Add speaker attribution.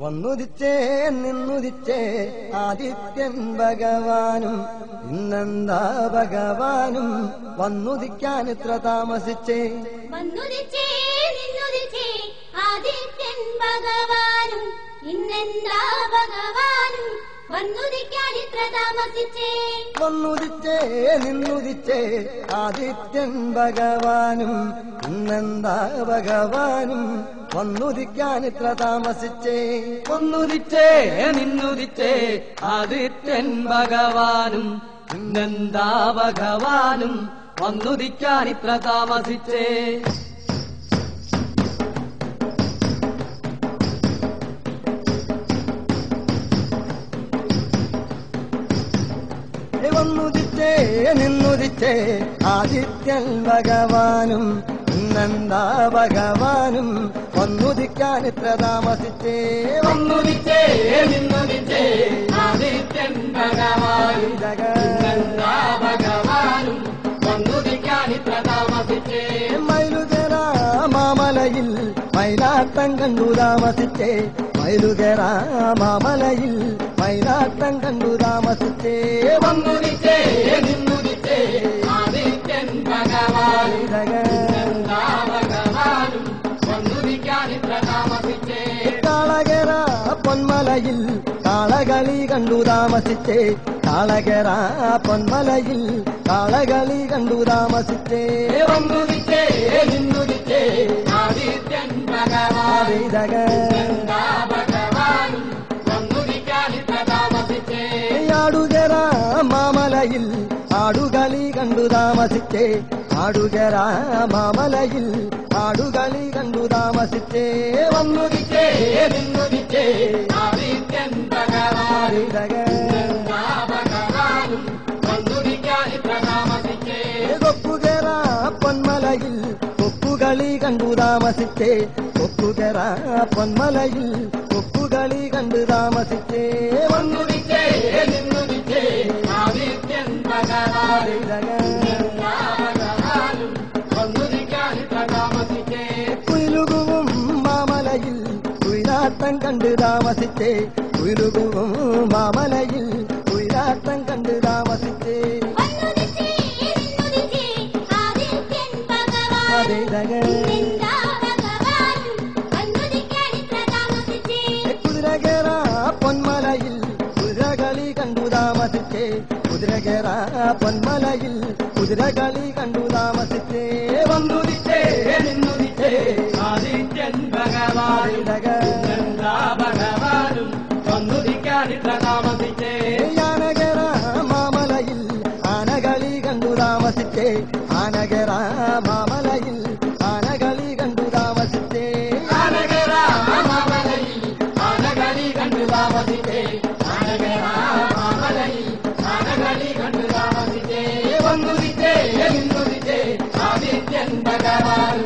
Speaker 1: വന്നുദിച്ചേ നിന്നുദിച്ചേ ആദിത്യൻ ഭഗവാനും ഇന്നെന്താ ഭഗവാനും വന്നുദിക്കാൻ ഇത്ര താമസിച്ചേ.
Speaker 2: വന്നുദിച്ചേ നിന്നുദിച്ചേ ആദിത്യൻ ഭഗവാനും ഇന്നെന്താ
Speaker 1: നിന്നുദിച്ചേ. ആദിത്യൻ ഭഗവാനും ഇന്നെന്താ ഭഗവാനും വന്നുദിക്കാൻ ഇത്ര താമസിച്ചേ.
Speaker 3: ഒന്നുദിച്ചേ നിന്നുദിച്ചേ. ആദിത്യൻ ഭഗവാനും ഇന്നെന്താ ഭഗവാനും വന്നുദിക്കാൻ ഇത്ര താമസിച്ചേ.
Speaker 1: വന്നുദിച്ചേ നിന്നുദിച്ചേ. ആദിത്യൻ ഭഗവാനും നന്ദാ ഭഗവാനും വന്നുദിക്കാൻ ഇത്ര താമസിച്ചേ.
Speaker 3: ഒന്നുദിച്ചേ നിന്നുദിച്ചേ. ആദിത്യൻ ഭഗവാനും നന്ദാ ഭഗവാനും വന്നുദിക്കാൻ ഇത്ര താമസിച്ചേ.
Speaker 1: മൈലുകര മാമലയിൽ മൈലാട്ടം കണ്ടു താമസിച്ചേ. മൈലുകര മാമലയിൽ മൈലാട്ടം കണ്ടു താമസിച്ചേ
Speaker 3: വന്നുദിച്ചേ നിന്നുദിച്ചേ ആദിത്യൻ ഭഗവാനും ഇന്നെന്താ ഭഗവാനും വന്നുദിക്കാൻ ഇത്ര താമസിച്ചേ
Speaker 1: കാളകര പൊന്മലയിൽ കാളകളി കണ്ടു താമസിച്ചേ കാളകര പൊന്മലയിൽ കാളകളി കണ്ടു ആടുകളി കണ്ടു താമസിച്ചേ. ആടുകരാ മാമലയിൽ ആടുകളി കണ്ടു താമസിച്ചേ.
Speaker 3: വന്നു വന്നുദിക്കാൻ ഇത്ര താമസിച്ചേ
Speaker 1: കൊപ്പുകര പൊന്മലയിൽ കൊപ്പുകളി കണ്ടു താമസിച്ചേ. കൊപ്പുകര പൊന്മലയിൽ കൊപ്പുകളി കണ്ടു താമസിച്ചേ.
Speaker 3: വന്നു ഭഗവാനും ഇന്നെന്താ ഭഗവാനും വന്നുദിക്കാൻ ഇത്ര താമസിച്ചേ
Speaker 1: കുയിലുകുവും മാമലയിൽ കുയിലാട്ടം കണ്ട് താമസിച്ചേ കുയിലുകുവും പൊന്മലയിൽ കുതിരകളി കണ്ടു താമസിച്ചേ
Speaker 3: വന്നുദിച്ചേ നിന്നുദിച്ചേ. ആദിത്യൻ ഭഗവാനും ഇന്നെന്താ ഭഗവാനും വന്നുദിക്കാൻ താമസിച്ചേ. ആനകളി കണ്ടു താമസിച്ചേ ആനകര മാമലയിൽ ആനകളി കണ്ടു താമസിച്ചേ വന്നുദിച്ചേ നിന്നുദിച്ചേ ആദിത്യൻ ഭഗവാൻ